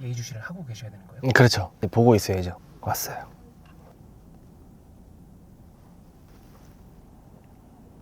예의주시를 하고 계셔야 되는 거예요? 음, 그렇죠. 네, 보고 있어야죠. 왔어요.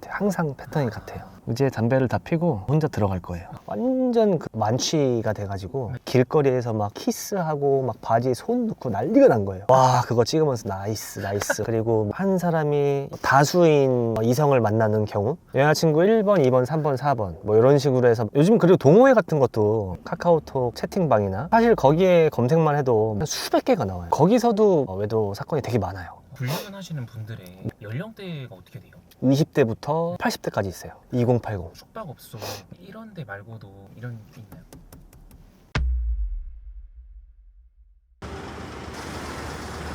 네, 항상 패턴이 같아요. 이제 담배를 다 피고 혼자 들어갈 거예요. 완전 그 만취가 돼가지고 길거리에서 막 키스하고 막 바지에 손 넣고 난리가 난 거예요. 와 그거 찍으면서 나이스 나이스. 그리고 한 사람이 다수인 이성을 만나는 경우 여자친구 1번, 2번, 3번, 4번 뭐 이런 식으로 해서 요즘 그리고 동호회 같은 것도 카카오톡 채팅방이나 사실 거기에 검색만 해도 수백 개가 나와요. 거기서도 외도 사건이 되게 많아요. 훈련하시는 분들의 연령대가 어떻게 돼요? 20대부터 80대까지 있어요. 2080. 숙박 업소 이런 데 말고도 이런 게 있나요?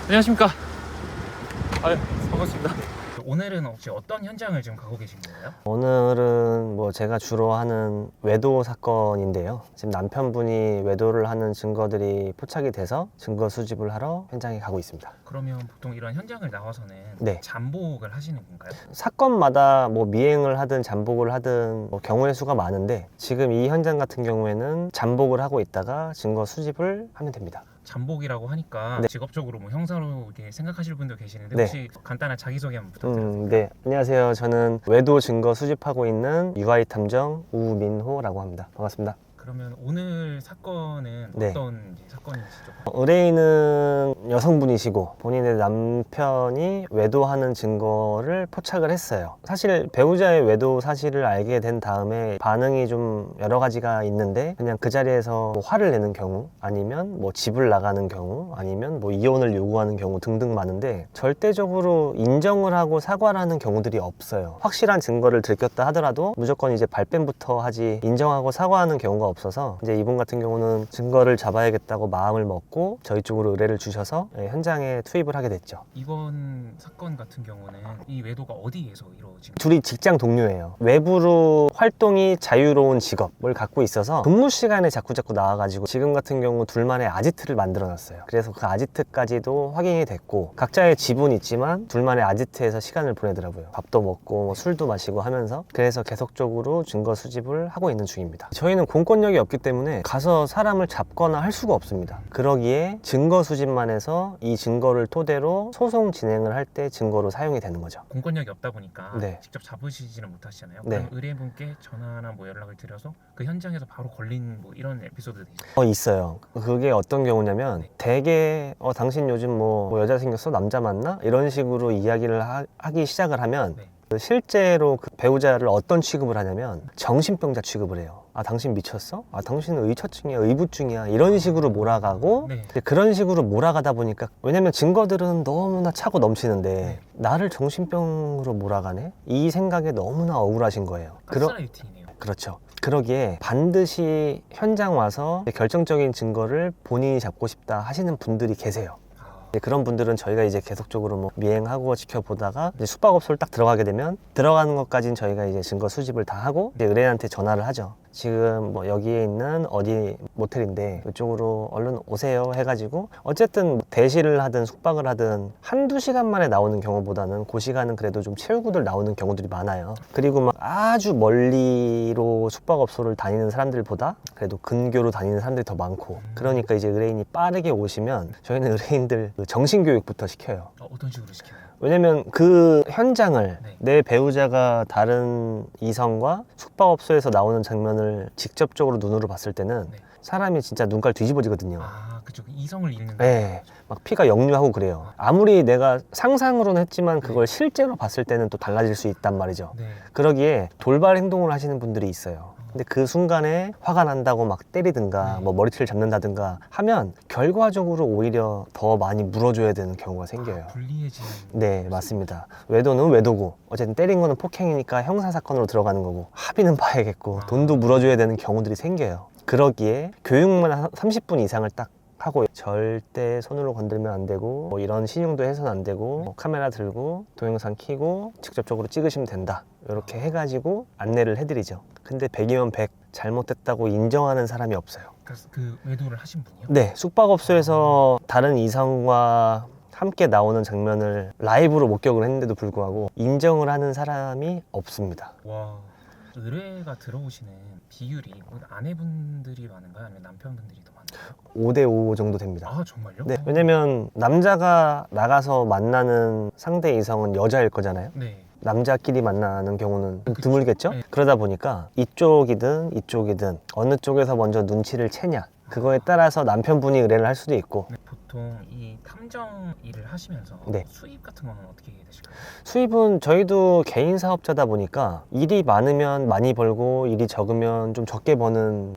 안녕하십니까. 아유, 반갑습니다. 오늘은 혹시 어떤 현장을 지금 가고 계신 거예요? 오늘은 뭐 제가 주로 하는 외도 사건인데요. 지금 남편분이 외도를 하는 증거들이 포착이 돼서 증거 수집을 하러 현장에 가고 있습니다. 그러면 보통 이런 현장을 나와서는 네. 잠복을 하시는 건가요? 사건마다 뭐 미행을 하든 잠복을 하든 뭐 경우의 수가 많은데 지금 이 현장 같은 경우에는 잠복을 하고 있다가 증거 수집을 하면 됩니다. 잠복이라고 하니까 네. 직업적으로 뭐 형사로 이렇게 생각하실 분도 계시는데 네. 혹시 간단한 자기소개 한번 부탁드립니다. 음, 네. 안녕하세요. 저는 외도 증거 수집하고 있는 UI 탐정 우민호라고 합니다. 반갑습니다. 그러면 오늘 사건은 네. 어떤 이제 사건이시죠? 의뢰인은 여성분이시고 본인의 남편이 외도하는 증거를 포착을 했어요. 사실 배우자의 외도 사실을 알게 된 다음에 반응이 좀 여러 가지가 있는데 그냥 그 자리에서 뭐 화를 내는 경우 아니면 뭐 집을 나가는 경우 아니면 뭐 이혼을 요구하는 경우 등등 많은데 절대적으로 인정을 하고 사과를 하는 경우들이 없어요. 확실한 증거를 들켰다 하더라도 무조건 이제 발뺌부터 하지 인정하고 사과하는 경우가 없어서 이제 이분 같은 경우는 증거를 잡아야겠다고 마음을 먹고 저희 쪽으로 의뢰를 주셔서 예, 현장에 투입을 하게 됐죠. 이번 사건 같은 경우는 이 외도가 어디에서 이루어진 둘이 직장 동료예요. 외부로 활동이 자유로운 직업을 갖고 있어서 근무 시간에 자꾸 자꾸 나와가지고 지금 같은 경우 둘만의 아지트를 만들어놨어요. 그래서 그 아지트까지도 확인이 됐고 각자의 지분 있지만 둘만의 아지트에서 시간을 보내더라고요. 밥도 먹고 뭐 술도 마시고 하면서 그래서 계속적으로 증거 수집을 하고 있는 중입니다. 저희는 공권 력이 없기 때문에 가서 사람을 잡거나 할 수가 없습니다. 그러기에 증거 수집만 해서 이 증거를 토대로 소송 진행을 할 때 증거로 사용이 되는 거죠. 공권력이 없다 보니까 네. 직접 잡으시지는 못하시잖아요. 네. 그럼 의뢰인분께 전화나 뭐 연락을 드려서 그 현장에서 바로 걸린 뭐 이런 에피소드 되죠. 어 있어요. 그게 어떤 경우냐면 대개 어 당신 요즘 뭐, 뭐 여자 생겼어 남자 만나 이런 식으로 이야기를 하, 기 시작을 하면 네. 그 실제로 그 배우자를 어떤 취급을 하냐면 정신병자 취급을 해요. 아 당신 미쳤어? 아 당신은 의처증이야, 의부증이야 이런 식으로 몰아가고 네. 근데 그런 식으로 몰아가다 보니까 왜냐면 증거들은 너무나 차고 넘치는데 네. 나를 정신병으로 몰아가네 이 생각에 너무나 억울하신 거예요. 그러, 가스라이팅이네요. 그렇죠. 그러기에 반드시 현장 와서 결정적인 증거를 본인이 잡고 싶다 하시는 분들이 계세요. 아, 그런 분들은 저희가 이제 계속적으로 뭐 미행하고 지켜보다가 이제 숙박업소를 딱 들어가게 되면 들어가는 것까지는 저희가 이제 증거 수집을 다 하고 이제 의뢰인한테 전화를 하죠. 지금 뭐 여기에 있는 어디 모텔인데 이쪽으로 얼른 오세요 해가지고 어쨌든 대시를 하든 숙박을 하든 한두 시간 만에 나오는 경우보다는 그 시간은 그래도 좀 채우고들 나오는 경우들이 많아요. 그리고 막 아주 멀리로 숙박업소를 다니는 사람들보다 그래도 근교로 다니는 사람들이 더 많고 그러니까 이제 의뢰인이 빠르게 오시면 저희는 의뢰인들 그 정신교육부터 시켜요. 어, 어떤 식으로 시켜요? 왜냐면 그 현장을 네. 내 배우자가 다른 이성과 숙박업소에서 나오는 장면을 직접적으로 눈으로 봤을 때는 네. 사람이 진짜 눈깔 뒤집어지거든요. 아, 그쪽 이성을 잃는 네. 막 피가 역류하고 그래요. 아무리 내가 상상으로는 했지만 그걸 실제로 봤을 때는 또 달라질 수 있단 말이죠. 네. 그러기에 돌발 행동을 하시는 분들이 있어요. 근데 그 순간에 화가 난다고 막 때리든가 네. 뭐 머리채를 잡는다든가 하면 결과적으로 오히려 더 많이 물어줘야 되는 경우가 생겨요. 아, 불리해지는. 네, 맞습니다. 외도는 외도고 어쨌든 때린 거는 폭행이니까 형사 사건으로 들어가는 거고 합의는 봐야겠고 아. 돈도 물어줘야 되는 경우들이 생겨요. 그러기에 교육만 한 30분 이상을 딱 하고 절대 손으로 건들면 안 되고 뭐 이런 신용도 해서는 안 되고 뭐 카메라 들고 동영상 켜고 직접적으로 찍으시면 된다 이렇게 해가지고 안내를 해드리죠 근데 100이면 100 잘못됐다고 인정하는 사람이 없어요 그래서 그 외도를 하신 분이요? 네, 숙박업소에서 다른 이성과 함께 나오는 장면을 라이브로 목격을 했는데도 불구하고 인정을 하는 사람이 없습니다. 와. 의뢰가 들어오시는 비율이 뭐 아내분들이 많은가요? 아니면 남편분들이 더? 5대5 정도 됩니다. 아 정말요? 네, 왜냐면 남자가 나가서 만나는 상대 이성은 여자일 거잖아요. 네. 남자끼리 만나는 경우는 좀. 드물겠죠? 네. 그러다 보니까 이쪽이든 이쪽이든 어느 쪽에서 먼저 눈치를 채냐 그거에 따라서 남편분이 의뢰를 할 수도 있고 네, 보통 이 탐정 일을 하시면서 네. 수입 같은 거는 어떻게 되실까요? 수입은 저희도 개인 사업자다 보니까 일이 많으면 많이 벌고 일이 적으면 좀 적게 버는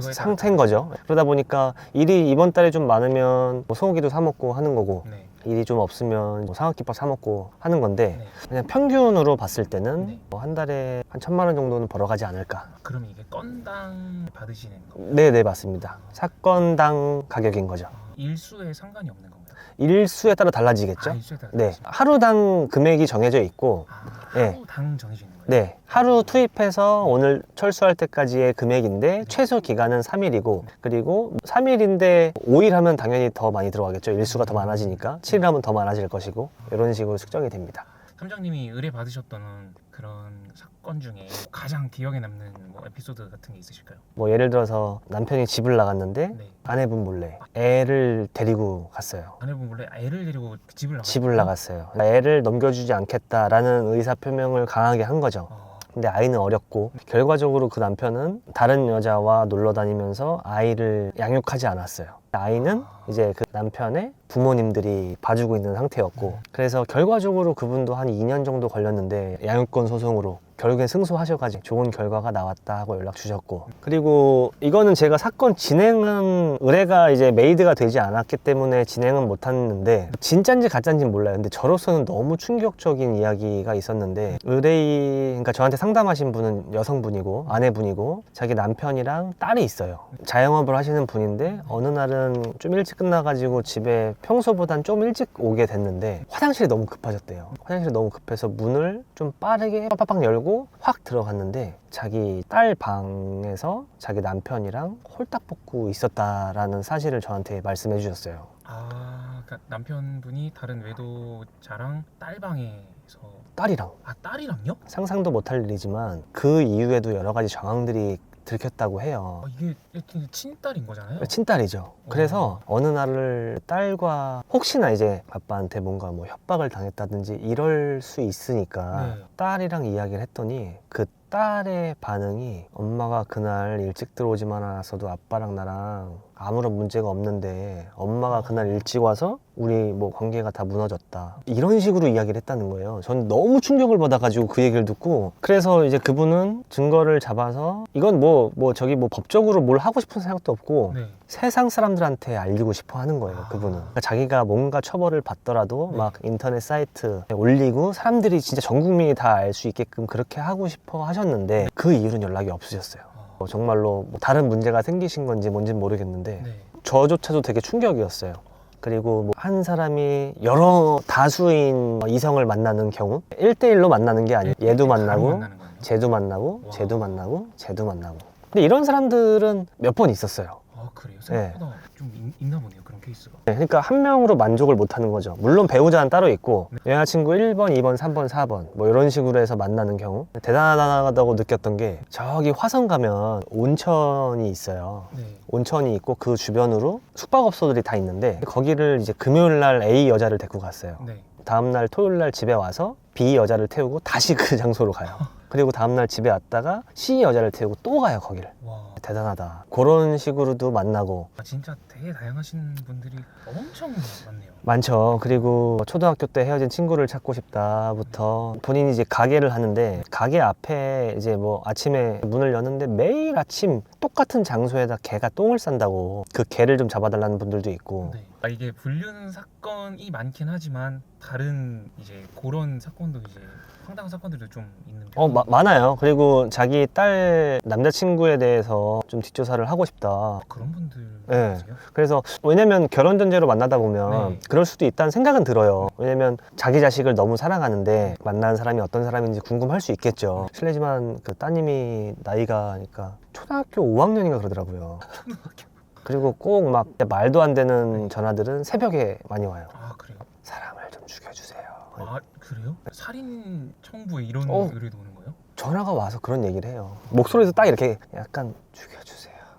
상태인 거죠. 그러다 보니까 일이 이번 달에 좀 많으면 뭐 소고기도 사 먹고 하는 거고 네. 일이 좀 없으면 뭐 상학기밥 사 먹고 하는 건데 네. 그냥 평균으로 봤을 때는 네. 뭐 한 달에 한 천만 원 정도는 벌어가지 않을까. 그럼 이게 건당 받으시는 거? 네네 맞습니다. 사건당 가격인 거죠. 아, 일수에 상관이 없는 건가요? 일수에 따라 달라지겠죠. 아, 일수에 따라 네? 하루당 하루당 금액이 정해져 있고 네. 하루 당 정해져 있는 거예요? 네 하루 투입해서 오늘 철수할 때까지의 금액인데 최소 기간은 3일이고 그리고 3일인데 5일 하면 당연히 더 많이 들어가겠죠. 일수가 더 많아지니까 7일 하면 더 많아질 것이고 이런 식으로 측정이 됩니다. 탐정님이 의뢰 받으셨던 그런 사 건 중에 가장 기억에 남는 뭐 에피소드 같은 게 있으실까요? 뭐 예를 들어서 남편이 집을 나갔는데 네. 아내분 몰래 애를 데리고 갔어요. 아내분 몰래 애를 데리고 집을 나갔어요? 집을 나갔어요. 애를 넘겨주지 않겠다라는 의사 표명을 강하게 한 거죠. 어, 근데 아이는 어렸고 결과적으로 그 남편은 다른 여자와 놀러 다니면서 아이를 양육하지 않았어요. 아이는 이제 그 남편의 부모님들이 봐주고 있는 상태였고 그래서 결과적으로 그분도 한 2년 정도 걸렸는데 양육권 소송으로 결국엔 승소하셔가지고 좋은 결과가 나왔다 하고 연락 주셨고. 그리고 이거는 제가 사건 진행은 의뢰가 이제 메이드가 되지 않았기 때문에 진행은 못했는데 진짠지 가짠지 몰라요. 근데 저로서는 너무 충격적인 이야기가 있었는데 의뢰인 그러니까 저한테 상담하신 분은 여성분이고 아내분이고 자기 남편이랑 딸이 있어요. 자영업을 하시는 분인데 어느 날은 좀 일찍 끝나가지고 집에 평소보단 좀 일찍 오게 됐는데 화장실이 너무 급하셨대요. 화장실이 너무 급해서 문을 좀 빠르게 빡빡 열고 확 들어갔는데 자기 딸 방에서 자기 남편이랑 홀딱 벗고 있었다라는 사실을 저한테 말씀해 주셨어요. 아, 그러니까 남편분이 다른 외도자랑 딸방에서. 딸이랑. 아 딸이랑요? 상상도 못할 일이지만 그 이후에도 여러 가지 정황들이 들켰다고 해요 아, 이게 일단 친딸인 거잖아요. 친딸이죠. 그래서 어느 날을 딸과 혹시나 이제 아빠한테 뭔가 뭐 협박을 당했다든지 이럴 수 있으니까 네. 딸이랑 이야기를 했더니 그 딸의 반응이 엄마가 그날 일찍 들어오지만 않았어도 아빠랑 나랑 아무런 문제가 없는데 엄마가 그날 일찍 와서 우리 뭐 관계가 다 무너졌다 이런 식으로 이야기를 했다는 거예요 전 너무 충격을 받아가지고 그 얘기를 듣고 그래서 이제 그분은 증거를 잡아서 이건 뭐뭐 저기 뭐 법적으로 뭘 하고 싶은 생각도 없고 네. 세상 사람들한테 알리고 싶어 하는 거예요, 아. 그분은. 그러니까 자기가 뭔가 처벌을 받더라도 네. 막 인터넷 사이트에 올리고 사람들이 진짜 전 국민이 다 알 수 있게끔 그렇게 하고 싶어 하셨는데 그 이후로는 연락이 없으셨어요. 어, 뭐 정말로 뭐 다른 문제가 생기신 건지 뭔지는 모르겠는데 네. 저조차도 되게 충격이었어요. 그리고 뭐 한 사람이 여러 다수인 이성을 만나는 경우 1대1로 만나는 게 아니에요. 얘도 만나고 만나는 거예요? 쟤도 만나고 와. 쟤도 만나고 쟤도 만나고 근데 이런 사람들은 몇 번 있었어요. 아 그래요? 생각보다 좀 있, 있나 보네요 그런 케이스가. 네, 그러니까 한 명으로 만족을 못 하는 거죠. 물론 배우자는 따로 있고 여자친구 1번, 2번, 3번, 4번 뭐 이런 식으로 해서 만나는 경우 대단하다고 느꼈던 게 저기 화성 가면 온천이 있어요. 네. 온천이 있고 그 주변으로 숙박업소들이 다 있는데 거기를 이제 금요일 날 A 여자를 데리고 갔어요. 네. 다음 날 토요일 날 집에 와서 B 여자를 태우고 다시 그 장소로 가요. 그리고 다음 날 집에 왔다가 C 여자를 태우고 또 가요 거기를. 와. 대단하다. 그런 식으로도 만나고 아, 진짜 되게 다양하신 분들이 엄청 많네요. 많죠. 그리고 초등학교 때 헤어진 친구를 찾고 싶다부터 본인이 이제 가게를 하는데 가게 앞에 이제 뭐 아침에 문을 여는데 매일 아침 똑같은 장소에다 개가 똥을 싼다고 그 개를 좀 잡아달라는 분들도 있고 네. 아, 이게 불륜 사건이 많긴 하지만 다른 이제 그런 사건도 이제 황당한 사건들도 좀 있는 어. 마- 많아요. 그리고 자기 딸 남자친구에 대해서 좀 뒷조사를 하고 싶다. 그런 분들 네. 계세요? 그래서 왜냐면 결혼 전제로 만나다 보면 네. 그럴 수도 있다는 생각은 들어요. 왜냐면 자기 자식을 너무 사랑하는데 만나는 사람이 어떤 사람인지 궁금할 수 있겠죠. 실례지만 그 따님이 나이가 그러니까 초등학교 5학년인가 그러더라고요. 그리고 꼭 막 말도 안 되는 전화들은 새벽에 많이 와요. 아 그래요? 사람을 좀 죽여주세요. 아 그래요? 살인 청부에 이런 어. 의뢰도 오는 거예요? 전화가 와서 그런 얘기를 해요. 목소리에서 딱 이렇게 약간 죽여주세요.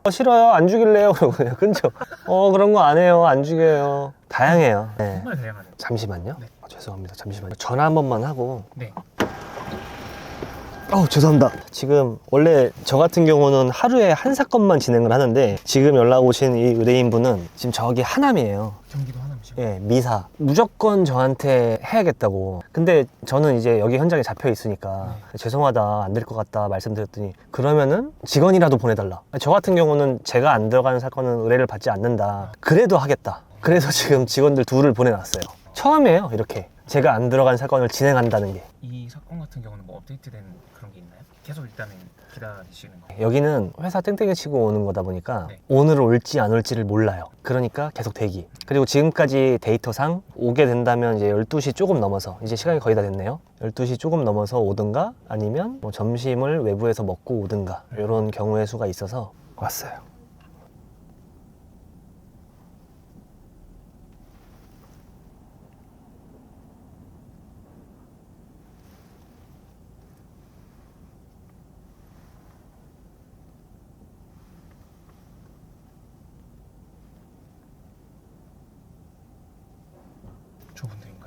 어, 싫어요. 안 죽일래요. 그러고 그냥 끊죠. 어, 그런 거 안 해요. 안 죽여요. 다양해요. 네. 정말 다양하네요. 잠시만요. 네. 어, 죄송합니다. 잠시만요. 전화 한 번만 하고. 네. 어, 죄송합니다. 지금 원래 저 같은 경우는 하루에 한 사건만 진행을 하는데 지금 연락 오신 이 의뢰인분은 지금 저기 하남이에요. 경기도. 예, 미사. 무조건 저한테 해야겠다고. 근데 저는 이제 여기 현장에 잡혀 있으니까 죄송하다, 안 될 것 같다 말씀드렸더니 그러면은 직원이라도 보내달라. 저 같은 경우는 제가 안 들어가는 사건은 의뢰를 받지 않는다. 그래도 하겠다. 그래서 지금 직원들 둘을 보내놨어요. 처음이에요, 이렇게. 제가 안 들어간 사건을 진행한다는 게. 이 사건 같은 경우는 뭐 업데이트된 그런 게 있나요? 계속 일단은 기다리시는 거. 여기는 회사 땡땡이 치고 오는 거다 보니까 네. 오늘 올지 안 올지를 몰라요. 그러니까 계속 대기. 그리고 지금까지 데이터상 오게 된다면 이제 12시 조금 넘어서 이제 시간이 거의 다 됐네요. 12시 조금 넘어서 오든가 아니면 뭐 점심을 외부에서 먹고 오든가 이런 경우의 수가 있어서 왔어요.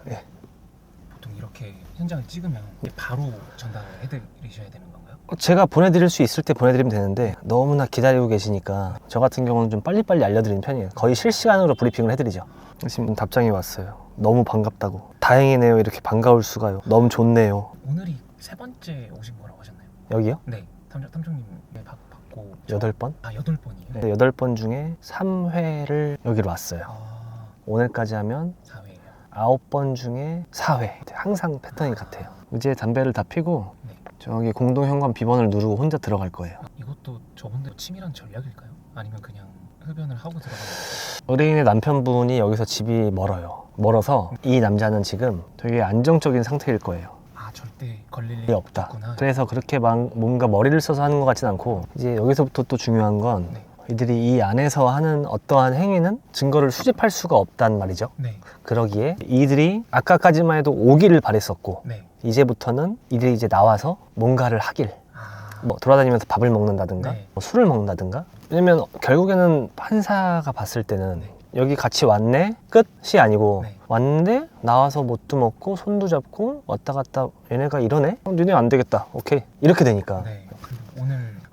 네. 보통 이렇게 현장을 찍으면 바로 전달을 해드리셔야 되는 건가요? 제가 보내드릴 수 있을 때 보내드리면 되는데 너무나 기다리고 계시니까 저 같은 경우는 좀 빨리빨리 알려드리는 편이에요. 거의 실시간으로 브리핑을 해드리죠. 지금 답장이 왔어요. 너무 반갑다고. 다행이네요. 이렇게 반가울 수가요. 너무 좋네요. 오늘이 세 번째 오신 거라고 하셨나요? 여기요? 네. 탐정 탐정님 받, 받고 여덟 번? 아 여덟 번이요? 네, 여덟 번 중에 3회를 여기로 왔어요. 아 오늘까지 하면 사회예요. 아홉 번 중에 4회. 항상 패턴이 같아요. 이제 담배를 다 피고 네. 저기 공동현관 비번을 누르고 혼자 들어갈 거예요. 이것도 저분들 치밀한 전략일까요? 아니면 그냥 흡연을 하고 들어가는 거예요? 의뢰인의 남편분이 여기서 집이 멀어요. 멀어서 이 남자는 지금 되게 안정적인 상태일 거예요. 아 절대 걸릴 일이 일이 없다. 없구나. 그래서 그렇게 막 뭔가 머리를 써서 하는 것 같진 않고 이제 여기서부터 또 중요한 건 네. 이들이 이 안에서 하는 어떠한 행위는 증거를 수집할 수가 없단 말이죠. 네. 그러기에 이들이 아까까지만 해도 오기를 바랬었고 네. 이제부터는 이들이 이제 나와서 뭔가를 하길 아 뭐 돌아다니면서 밥을 먹는다든가 네. 뭐 술을 먹는다든가 왜냐면 결국에는 판사가 봤을 때는 네. 여기 같이 왔네 끝이 아니고 네. 왔는데 나와서 뭣도 먹고 손도 잡고 왔다 갔다 얘네가 이러네 어, 니네 안 되겠다 오케이 이렇게 되니까 네.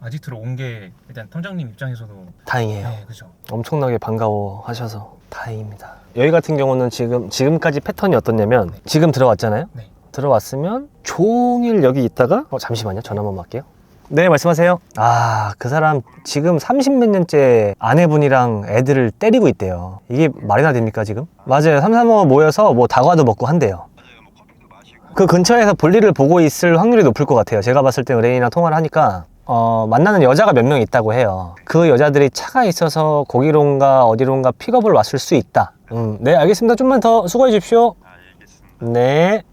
아지트로 온 게 일단 탐정님 입장에서도 다행이에요. 네 그죠. 엄청나게 반가워 하셔서 다행입니다. 여기 같은 경우는 지금 지금까지 패턴이 어떻냐면 네. 지금 들어왔잖아요? 네. 들어왔으면 종일 여기 있다가 어, 잠시만요. 전화 한번 할게요. 네 말씀하세요. 아 그 사람 지금 30몇 년째 아내분이랑 애들을 때리고 있대요. 이게 말이나 됩니까 지금? 맞아요. 삼삼오오 모여서 뭐 다과도 먹고 한대요. 그 근처에서 볼일을 보고 있을 확률이 높을 것 같아요. 제가 봤을 때 의뢰인이랑 통화를 하니까 어, 만나는 여자가 몇 명 있다고 해요 그 여자들이 차가 있어서 거기론가 어디론가 픽업을 왔을 수 있다 음, 네 알겠습니다 좀만 더 수고해 주십시오 네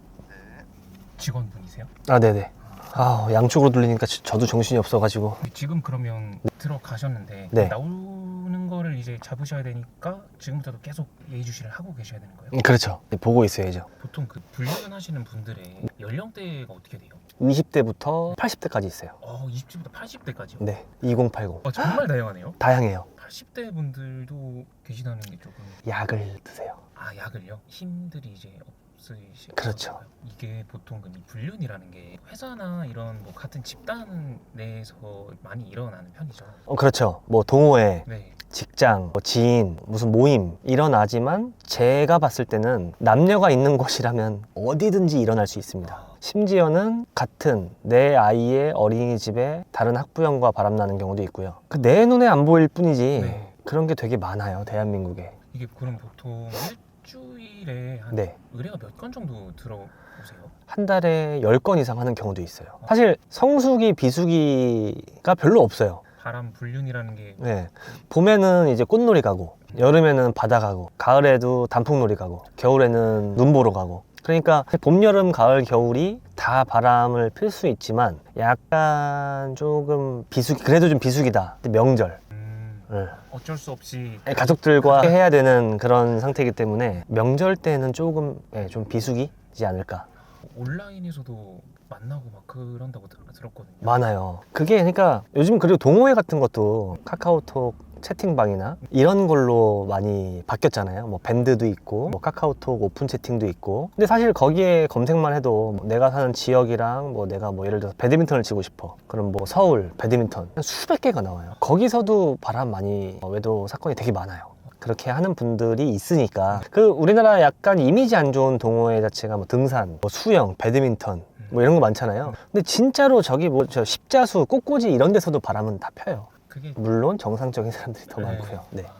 직원분이세요? 아, 네네. 아, 양쪽으로 돌리니까 저- 저도 정신이 없어가지고. 지금 그러면 들어가셨는데 네. 나오는 거를 이제 잡으셔야 되니까 지금부터도 계속 예의주시를 하고 계셔야 되는 거예요. 음, 그렇죠. 네, 보고 있어야죠. 보통 그 불륜하시는 분들의 연령대가 어떻게 돼요? 20대부터 80대까지 있어요. 어, 20대부터 80대까지요? 네. 2080. 어, 정말 다양하네요. 다양해요. 80대 분들도 계시다는 게 조금 약을 드세요. 아 약을요? 힘들이 이제 없으시고 그렇죠. 이게 보통 그 불륜이라는 게 회사나 이런 뭐 같은 집단 내에서 많이 일어나는 편이죠. 어, 그렇죠. 뭐 동호회, 네. 직장, 뭐 지인, 무슨 모임 일어나지만 제가 봤을 때는 남녀가 있는 곳이라면 어디든지 일어날 수 있습니다. 심지어는 같은 내 아이의 어린이집에 다른 학부형과 바람나는 경우도 있고요. 그 내 눈에 안 보일 뿐이지 네. 그런 게 되게 많아요. 대한민국에. 이게 그럼 보통 일주일에 한 네. 의뢰가 몇 건 정도 들어오세요? 한 달에 10건 이상 하는 경우도 있어요. 사실 성수기, 비수기가 별로 없어요. 바람 불륜이라는 게 네. 봄에는 이제 꽃놀이 가고, 여름에는 바다 가고, 가을에도 단풍놀이 가고, 겨울에는 눈 보러 가고. 그러니까 봄, 여름, 가을, 겨울이 다 바람을 필 수 있지만 약간 조금 비수기, 그래도 좀 비수기다. 명절. 음, 네. 어쩔 수 없이 가족들과 해야 되는 그런 상태이기 때문에 명절 때는 조금 예, 좀 비수기지 않을까. 온라인에서도 만나고 막 그런다고 들, 들었거든요. 많아요. 그게 그러니까 요즘 그리고 동호회 같은 것도 카카오톡 채팅방이나 이런 걸로 많이 바뀌었잖아요. 뭐 밴드도 있고, 뭐 카카오톡 오픈 채팅도 있고. 근데 사실 거기에 검색만 해도 뭐 내가 사는 지역이랑 뭐 내가 뭐 예를 들어서 배드민턴을 치고 싶어. 그럼 뭐 서울 배드민턴 한 수백 개가 나와요. 거기서도 바람 많이 어, 외도 사건이 되게 많아요. 그렇게 하는 분들이 있으니까 그 우리나라 약간 이미지 안 좋은 동호회 자체가 뭐 등산, 뭐 수영, 배드민턴 뭐 이런 거 많잖아요. 근데 진짜로 저기 뭐 저 십자수, 꽃꽂이 이런 데서도 바람은 다 펴요. 그게 물론 정상적인 사람들이 더 네. 많고요. 네. 아,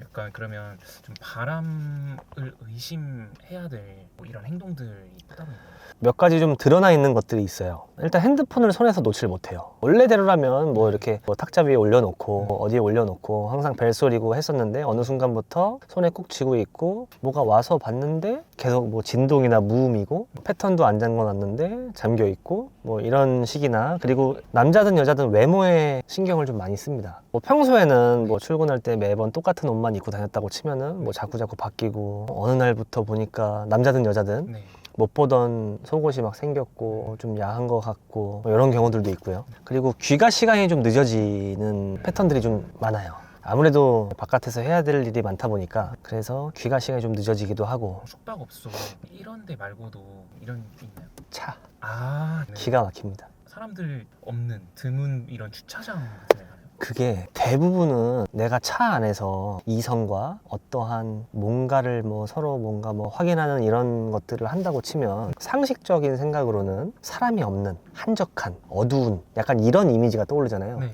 약간 그러면 좀 바람을 의심해야 될뭐 이런 행동들이 따로 있나요? 몇 가지 좀 드러나 있는 것들이 있어요. 일단 핸드폰을 손에서 놓질 못해요. 원래대로라면 뭐 이렇게 뭐 탁자 위에 올려놓고 뭐 어디에 올려놓고 항상 벨소리고 했었는데 어느 순간부터 손에 꼭 쥐고 있고 뭐가 와서 봤는데 계속 뭐 진동이나 무음이고 패턴도 안 잠궈놨는데 잠겨 있고 뭐 이런 식이나 그리고 남자든 여자든 외모에 신경을 좀 많이 씁니다. 뭐 평소에는 뭐 출근할 때 매번 똑같은 옷만 입고 다녔다고 치면은 뭐 자꾸 자꾸 바뀌고 어느 날부터 보니까 남자든 여자든 네. 못 보던 속옷이 막 생겼고 좀 야한 것 같고 뭐 이런 경우들도 있고요. 그리고 귀가 시간이 좀 늦어지는 패턴들이 좀 많아요. 아무래도 바깥에서 해야 될 일이 많다 보니까 그래서 귀가 시간이 좀 늦어지기도 하고 숙박 업소 이런 데 말고도 이런 게 있나요? 차 아, 네. 기가 막힙니다. 사람들 없는 드문 이런 주차장 같은 데? 그게 대부분은 내가 차 안에서 이성과 어떠한 뭔가를 뭐 서로 뭔가 뭐 확인하는 이런 것들을 한다고 치면 상식적인 생각으로는 사람이 없는 한적한 어두운 약간 이런 이미지가 떠오르잖아요. 네.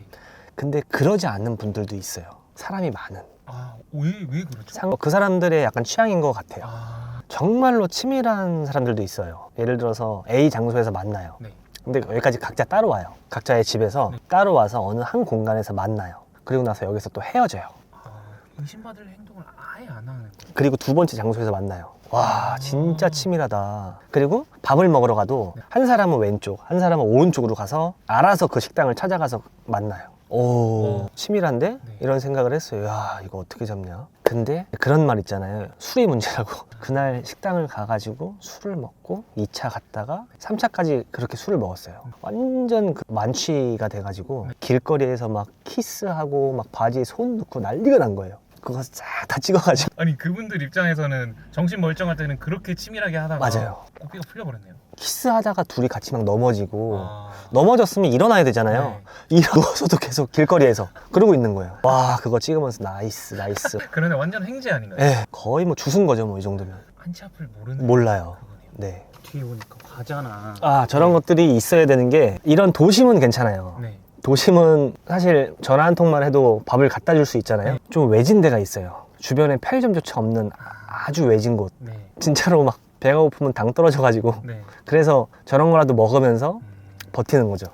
근데 그러지 않는 분들도 있어요. 사람이 많은. 아, 왜, 왜 그렇죠? 상- 그 사람들의 약간 취향인 것 같아요. 아, 정말로 치밀한 사람들도 있어요. 예를 들어서 A 장소에서 만나요. 네. 근데 여기까지 각자 따로 와요. 각자의 집에서 네. 따로 와서 어느 한 공간에서 만나요. 그리고 나서 여기서 또 헤어져요. 아, 의심받을 행동을 아예 안 하는 거예요. 그리고 두 번째 장소에서 만나요. 와, 진짜 치밀하다. 그리고 밥을 먹으러 가도 네. 한 사람은 왼쪽, 한 사람은 오른쪽으로 가서 알아서 그 식당을 찾아가서 만나요. 오, 오. 치밀한데? 네. 이런 생각을 했어요. 야, 이거 어떻게 잡냐? 근데 그런 말 있잖아요. 술이 문제라고. 그날 식당을 가가지고 술을 먹고 2차 갔다가 3차까지 그렇게 술을 먹었어요. 완전 그 만취가 돼가지고 길거리에서 막 키스하고 막 바지에 손 넣고 난리가 난 거예요. 그거 싹 다 찍어가지고. 아니, 그분들 입장에서는 정신 멀쩡할 때는 그렇게 치밀하게 하다가 맞아요. 고삐가 풀려버렸네요. 키스하다가 둘이 같이 막 넘어지고 아, 넘어졌으면 일어나야 되잖아요. 네. 일어서도 계속 길거리에서 그러고 있는 거예요. 와 그거 찍으면서 나이스 나이스. 그러네 완전 행제 아닌가요? 예, 거의 뭐 주순 거죠 뭐 이 정도면. 한치 앞을 모르는 몰라요. 그거네요. 네. 뒤에 오니까 과자나 아 저런 것들이 있어야 되는 게 이런 도심은 괜찮아요. 네. 도심은 사실 전화 한 통만 해도 밥을 갖다 줄 수 있잖아요. 네. 좀 외진 데가 있어요. 주변에 편의점조차 없는 아, 아주 외진 곳. 네. 진짜로 막 배가 고프면 당 떨어져가지고 네. 그래서 저런 거라도 먹으면서 음, 버티는 거죠.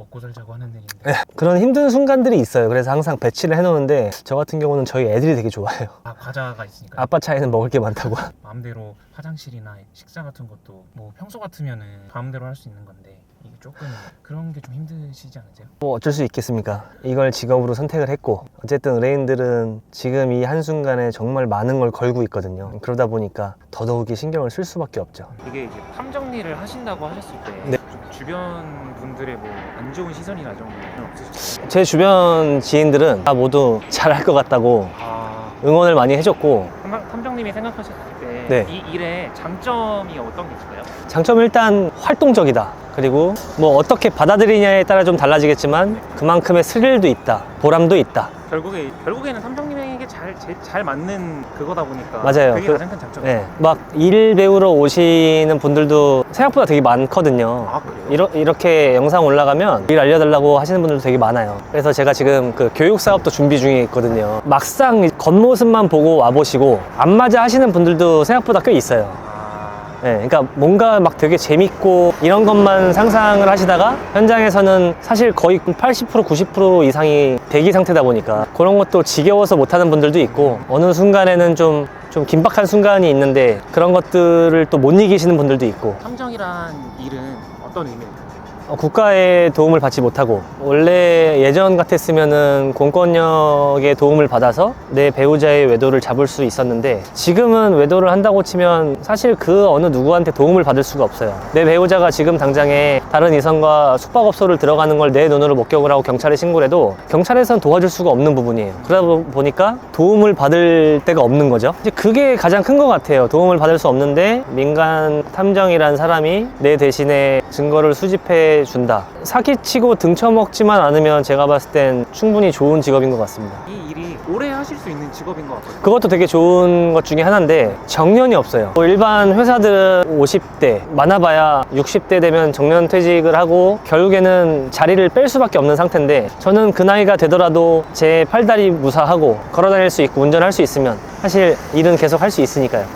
먹고 살자고 하는 데인데. 예, 그런 힘든 순간들이 있어요. 그래서 항상 배치를 해놓는데 저 같은 경우는 저희 애들이 되게 좋아해요. 아 과자가 있으니까 아빠 차에는 먹을 게 많다고. 마음대로 화장실이나 식사 같은 것도 뭐 평소 같으면은 마음대로 할 수 있는 건데 이게 조금 그런 게 좀 힘드시지 않으세요? 뭐 어쩔 수 있겠습니까? 이걸 직업으로 선택을 했고 어쨌든 의뢰인들은 지금 이 한순간에 정말 많은 걸 걸고 있거든요. 그러다 보니까 더더욱이 신경을 쓸 수밖에 없죠. 이게 이제 탐 정리를 하신다고 하셨을 때 네. 좀 주변 분들의 뭐 안 좋은 시선이나 이런 건 없으실까요? 제 주변 지인들은 다 모두 잘할 것 같다고 아 응원을 많이 해줬고 탐- 탐정님이 생각하셨을 때 네. 이 일의 장점이 어떤 게 있을까요? 장점은 일단 활동적이다. 그리고 뭐 어떻게 받아들이냐에 따라 좀 달라지겠지만 그만큼의 스릴도 있다. 보람도 있다. 결국에 결국에는 탐정님에게 잘, 제- 잘 맞는 그거다 보니까 맞아요. 그게 그- 가장 큰 장점이에요. 네. 막 일 배우러 오시는 분들도 생각보다 되게 많거든요. 아 그래요? 이러, 이렇게 영상 올라가면 일 알려달라고 하시는 분들도 되게 많아요. 그래서 제가 지금 그 교육 사업도 준비 중에 있거든요. 막상 겉모습만 보고 와보시고 안 맞아 하시는 분들도 생각보다 꽤 있어요. 아, 네, 그러니까 뭔가 막 되게 재밌고 이런 것만 상상을 하시다가 현장에서는 사실 거의 80% 90% 이상이 대기 상태다 보니까 그런 것도 지겨워서 못하는 분들도 있고 어느 순간에는 좀, 좀 긴박한 순간이 있는데 그런 것들을 또 못 이기시는 분들도 있고 탐정이란 일은 어떤 의미일까요? 어, 국가의 도움을 받지 못하고 원래 예전 같았으면은 공권력의 도움을 받아서 내 배우자의 외도를 잡을 수 있었는데 지금은 외도를 한다고 치면 사실 그 어느 누구한테 도움을 받을 수가 없어요. 내 배우자가 지금 당장에 다른 이성과 숙박업소를 들어가는 걸 내 눈으로 목격을 하고 경찰에 신고를 해도 경찰에선 도와줄 수가 없는 부분이에요. 그러다 보- 보니까 도움을 받을 데가 없는 거죠. 이제 그게 가장 큰 것 같아요. 도움을 받을 수 없는데 민간 탐정이란 사람이 내 대신에 증거를 수집해 준다. 사기치고 등쳐먹지만 않으면 제가 봤을 땐 충분히 좋은 직업인 것 같습니다. 이 일이 오래 하실 수 있는 직업인 것 같거든요. 그것도 되게 좋은 것 중에 하나인데 정년이 없어요. 뭐 일반 회사들은 50대, 많아봐야 60대 되면 정년 퇴직을 하고 결국에는 자리를 뺄 수밖에 없는 상태인데 저는 그 나이가 되더라도 제 팔다리 무사하고 걸어 다닐 수 있고 운전할 수 있으면 사실 일은 계속 할 수 있으니까요.